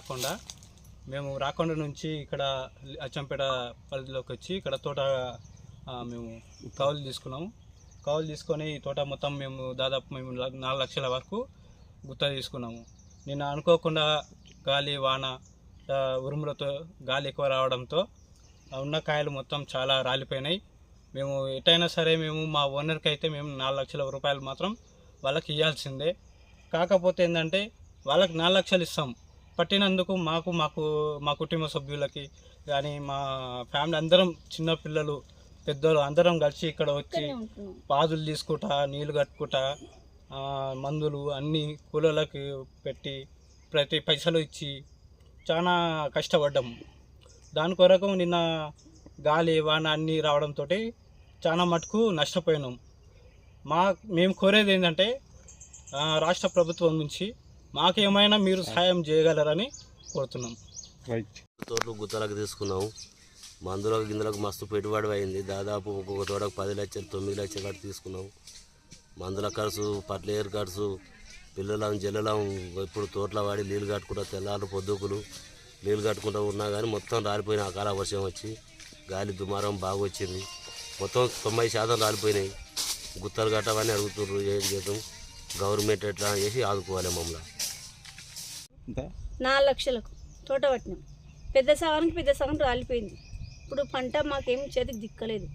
రాకొండ మేము రాకొండ నుంచి ఇక్కడ అచ్చంపేట పరిధిలోకి వచ్చి ఇక్కడ తోట మేము కౌలు తీసుకున్నాము. కౌలు తీసుకొని ఈ తోట మొత్తం మేము దాదాపు మేము నాలుగు లక్షల వరకు గుత్త తీసుకున్నాము. నిన్న అనుకోకుండా గాలి వాన ఉరుములతో గాలి ఎక్కువ రావడంతో ఉన్న కాయలు మొత్తం చాలా రాలిపోయినాయి. మేము ఎటైనా సరే మేము మా ఓనర్కి అయితే మేము నాలుగు లక్షల రూపాయలు మాత్రం వాళ్ళకి ఇవ్వాల్సిందే కాకపోతే ఏంటంటే వాళ్ళకి నాలుగు లక్షలు ఇస్తాం. పట్టినందుకు మాకు మాకు మా కుటుంబ సభ్యులకి కానీ మా ఫ్యామిలీ అందరం చిన్న పిల్లలు పెద్దలు అందరం కలిసి ఇక్కడ వచ్చి పాదులు తీసుకుంటా నీళ్ళు కట్టుకుంటా మందులు అన్నీ కూలీలకు పెట్టి ప్రతి పైసలు ఇచ్చి చాలా కష్టపడ్డాం. దాని కొరకు నిన్న గాలి వాన అన్నీ రావడంతో చాలా మటుకు నష్టపోయినాం. మా మేము కోరేది ఏంటంటే రాష్ట్ర ప్రభుత్వం నుంచి మాకేమైనా మీరు సహాయం చేయగలరని కోరుతున్నాం. తోటలు గుత్తలకు తీసుకున్నాము మందులకు గిందులకు మస్తు పెట్టుబడి అయింది దాదాపు ఒక్కొక్క తోటకు పది లక్షలు తొమ్మిది లక్షల కాడ తీసుకున్నాం. మందుల ఖర్చు పట్లేరు ఖర్చు పిల్లలం జల్లలం ఇప్పుడు తోటలో వాడి నీళ్ళు కట్టుకుంటా తెల్లారు పొద్దుకులు నీళ్ళు కట్టుకుంటూ ఉన్నా కానీ మొత్తం రాలిపోయిన అకాల వర్షం వచ్చి గాలి దుమారం బాగా వచ్చింది. మొత్తం తొంభై శాతం రాలిపోయినాయి. గుత్తలు కట్టవని అడుగుతుర్రు ఏం చేద్దాం? గవర్నమెంట్ ఎట్లా చేసి ఆదుకోవాలి మమ్మల్ని. నాలుగు లక్షలకు తోట పట్టినాం పెద్ద సగానికి పెద్ద సగం రాలిపోయింది. ఇప్పుడు పంట మాకేం చేతికి దిక్కలేదు?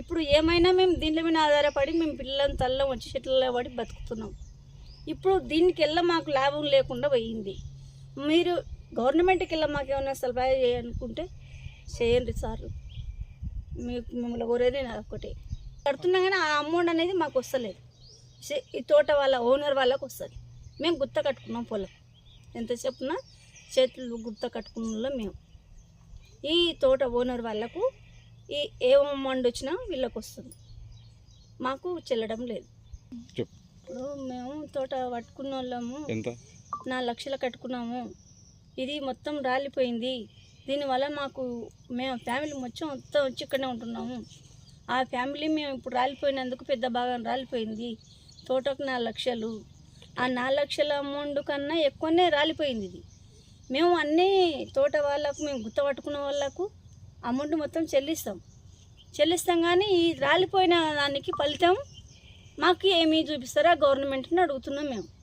ఇప్పుడు ఏమైనా మేము దీంట్లో మీద ఆధారపడి మేము పిల్లలను తల్లం వచ్చి చెట్లలో పడి బతుకుతున్నాం. ఇప్పుడు దీనికి వెళ్ళ మాకు లాభం లేకుండా పోయింది. మీరు గవర్నమెంట్కి వెళ్ళ మాకు ఏమైనా సలహా చేయాలనుకుంటే చేయండి సార్. మీకు మిమ్మల్ని కోరేది నాకు ఒకటే కడుతున్నా కానీ ఆ అమౌంట్ అనేది మాకు వస్తలేదు. ఈ తోట వాళ్ళ ఓనర్ వాళ్ళకి వస్తుంది. మేము గుత్త కట్టుకున్నాం పొలం. ఎంత చెప్పున చేతులు గుత్త కట్టుకున్న వాళ్ళం మేము. ఈ తోట ఓనర్ వాళ్ళకు ఈ ఏ అమౌంట్ వచ్చినా వీళ్ళకి వస్తుంది. మాకు చెల్లడం లేదు. ఇప్పుడు మేము తోట పట్టుకున్న వాళ్ళము నాలుగు లక్షలు కట్టుకున్నాము. ఇది మొత్తం రాలిపోయింది. దీనివల్ల మాకు మేము ఫ్యామిలీ మొత్తం మొత్తం వచ్చి ఇక్కడనే ఉంటున్నాము. ఆ ఫ్యామిలీ మేము ఇప్పుడు రాలిపోయినందుకు పెద్ద భాగం రాలిపోయింది. తోటకు నాలుగు లక్షలు. ఆ నాలుగు లక్షల అమౌంట్ కన్నా ఎక్కువనే రాలిపోయింది ఇది. మేము అన్నీ తోట వాళ్ళకు మేము గుత్త పట్టుకున్న వాళ్ళకు అమౌంట్ మొత్తం చెల్లిస్తాం. చెల్లిస్తాం కానీ ఈ రాలిపోయిన దానికి ఫలితం మాకు ఏమీ చూపిస్తారా? గవర్నమెంట్ని అడుగుతున్నాం మేము.